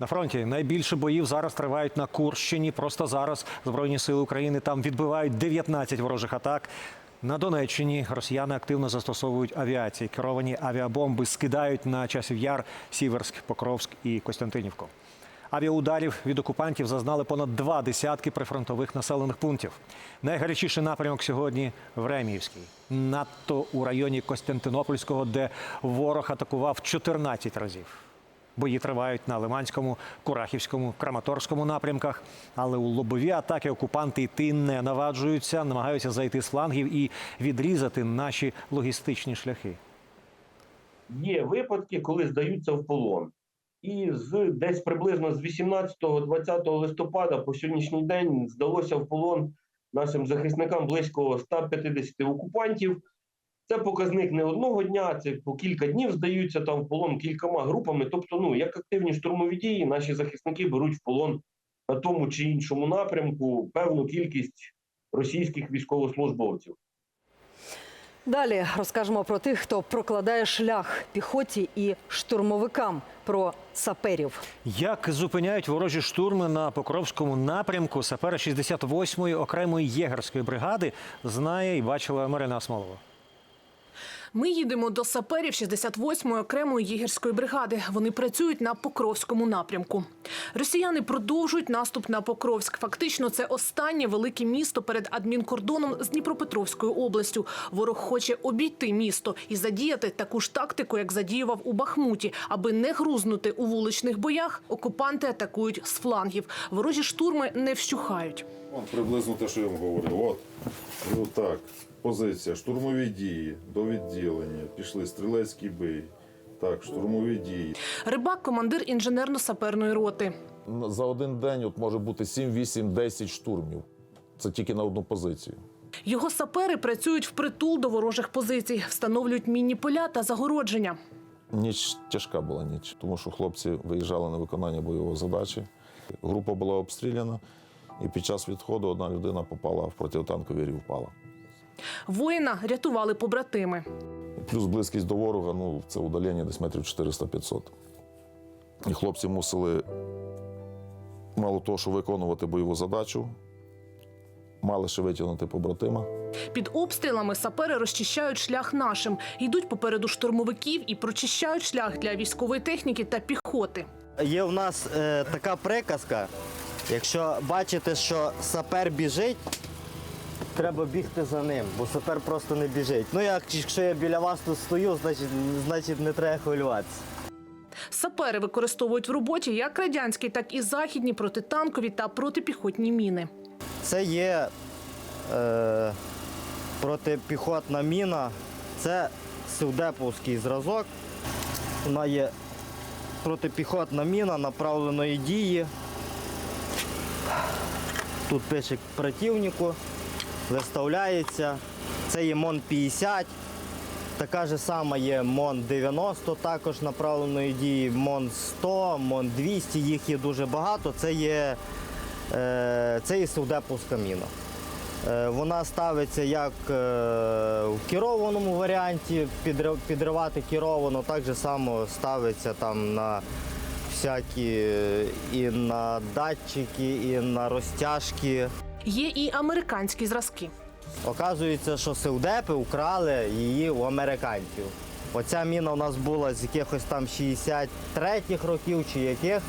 На фронті найбільше боїв зараз тривають на Курщині. Просто зараз Збройні сили України там відбивають 19 ворожих атак. На Донеччині росіяни активно застосовують авіації. Керовані авіабомби скидають на часів яр, Сіверськ, Покровськ і Костянтинівку. Авіаударів від окупантів зазнали понад два десятки прифронтових населених пунктів. Найгарячіший напрямок сьогодні Времіївський. Надто у районі Костянтинопольського, де ворог атакував 14 разів. Бої тривають на Лиманському, Курахівському, Краматорському напрямках. Але у лобові атаки окупанти йти не наваджуються, намагаються зайти з флангів і відрізати наші логістичні шляхи. Є випадки, коли здаються в полон. І з десь приблизно з 18-20 листопада по сьогоднішній день здалося в полон нашим захисникам близько 150 окупантів. Це показник не одного дня, це по кілька днів здаються там в полон кількома групами. Тобто, ну як активні штурмові дії, наші захисники беруть в полон на тому чи іншому напрямку певну кількість російських військовослужбовців. Далі розкажемо про тих, хто прокладає шлях піхоті і штурмовикам, про саперів. Як зупиняють ворожі штурми на Покровському напрямку, сапери 68-ї окремої єгерської бригади знає і бачила Марина Асмолова. Ми їдемо до саперів 68-ї окремої єгерської бригади. Вони працюють на Покровському напрямку. Росіяни продовжують наступ на Покровськ. Фактично, це останнє велике місто перед адмінкордоном з Дніпропетровською областю. Ворог хоче обійти місто і задіяти таку ж тактику, як задіював у Бахмуті. Аби не грузнути у вуличних боях, окупанти атакують з флангів. Ворожі штурми не вщухають. Приблизно те, що я вам говорив. От. І отак. Позиція. Штурмові дії до відділення. Пішли стрілецький бій. Так, штурмові дії. Рибак, командир інженерно-саперної роти. За один день от може бути 7, 8, 10 штурмів. Це тільки на одну позицію. Його сапери працюють впритул до ворожих позицій, встановлюють мінні поля та загородження. Ніч тяжка була ніч, тому що хлопці виїжджали на виконання бойової задачі. Група була обстріляна, і під час відходу одна людина попала в протитанкові рів впала. Воїна рятували побратими. Плюс близькість до ворога, ну це удалення десь метрів 400-500. І хлопці мусили мало того, що виконувати бойову задачу, мали ще витягнути побратима. Під обстрілами сапери розчищають шлях нашим, йдуть попереду штурмовиків і прочищають шлях для військової техніки та піхоти. Є в нас е, така приказка. Якщо бачите, що сапер біжить, треба бігти за ним, бо сапер просто не біжить. Ну, як, якщо я біля вас тут стою, значить, значить не треба хвилюватися. Сапери використовують в роботі як радянські, так і західні протитанкові та протипіхотні міни. Це є е, протипіхотна міна, це севдеповський зразок. Вона є протипіхотна міна направленої дії. Тут пише противнику, виставляється. Це є МОН-50. Така ж сама є МОН-90, також направленої дії, МОН-100, МОН-200, їх є дуже багато. Це є, е, це є севдеповська міна. Е, Вона ставиться як е, в керованому варіанті, підривати керовано, так же само ставиться там на всякі і на датчики, і на розтяжки. Є і американські зразки. Оказується, що севдепи украли її у американців. Оця міна у нас була з якихось там 63-х років чи яких,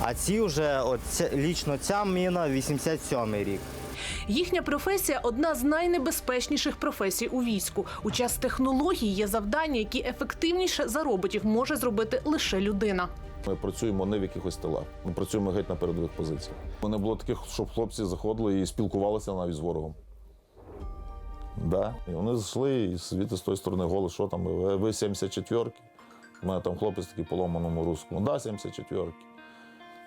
а ці вже, от лічно ця міна 87-й рік. Їхня професія одна з найнебезпечніших професій у війську. У час технологій є завдання, які ефективніше за роботів може зробити лише людина. Ми працюємо не в якихось тилах. Ми працюємо геть на передових позиціях. Не було таких, щоб хлопці заходили і спілкувалися навіть з ворогом. Да. І вони зайшли і звідти з тої сторони голос, що там, ви, ви 74-ки? У мене там хлопець такий поломаному русскому. Да, 74-ки.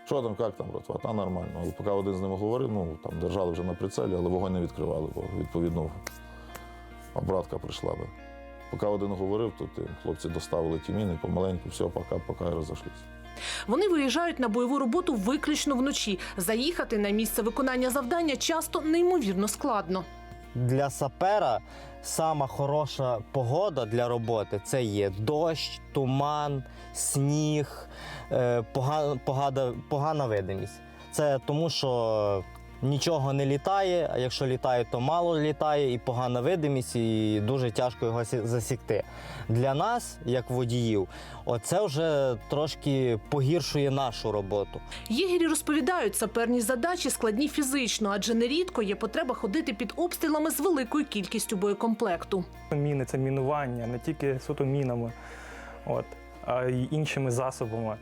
Що там, як там, братва? Та нормально. І поки один з ними говорив, ну там держали вже на прицелі, але вогонь не відкривали, бо відповідно обратка прийшла. Да. Поки один говорив, то ти, хлопці доставили ті міни, помаленьку, все, пока, пока і розійшлися. Вони виїжджають на бойову роботу виключно вночі. Заїхати на місце виконання завдання часто неймовірно складно. Для сапера сама хороша погода для роботи це є дощ, туман, сніг, е, погана, погана, погана видимість. Це тому, що нічого не літає, а якщо літає, то мало літає, і погана видимість, і дуже тяжко його засікти. Для нас, як водіїв, оце вже трошки погіршує нашу роботу. Єгері розповідають, саперні задачі складні фізично, адже нерідко є потреба ходити під обстрілами з великою кількістю боєкомплекту. Міни це мінування не тільки суто мінами, от, а й іншими засобами.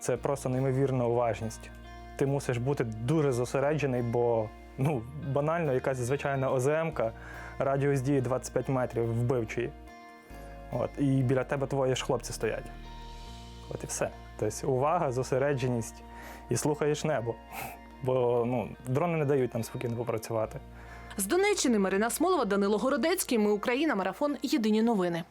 Це просто неймовірна уважність. Ти мусиш бути дуже зосереджений, бо ну, банально якась звичайна ОЗМ-ка, радіус дії 25 метрів вбивчий. От, і біля тебе твої ж хлопці стоять. От і все. Тобто увага, зосередженість і слухаєш небо. Бо ну, дрони не дають нам спокійно попрацювати. З Донеччини Марина Смолова, Данило Городецький. Ми Україна. Марафон. Єдині новини.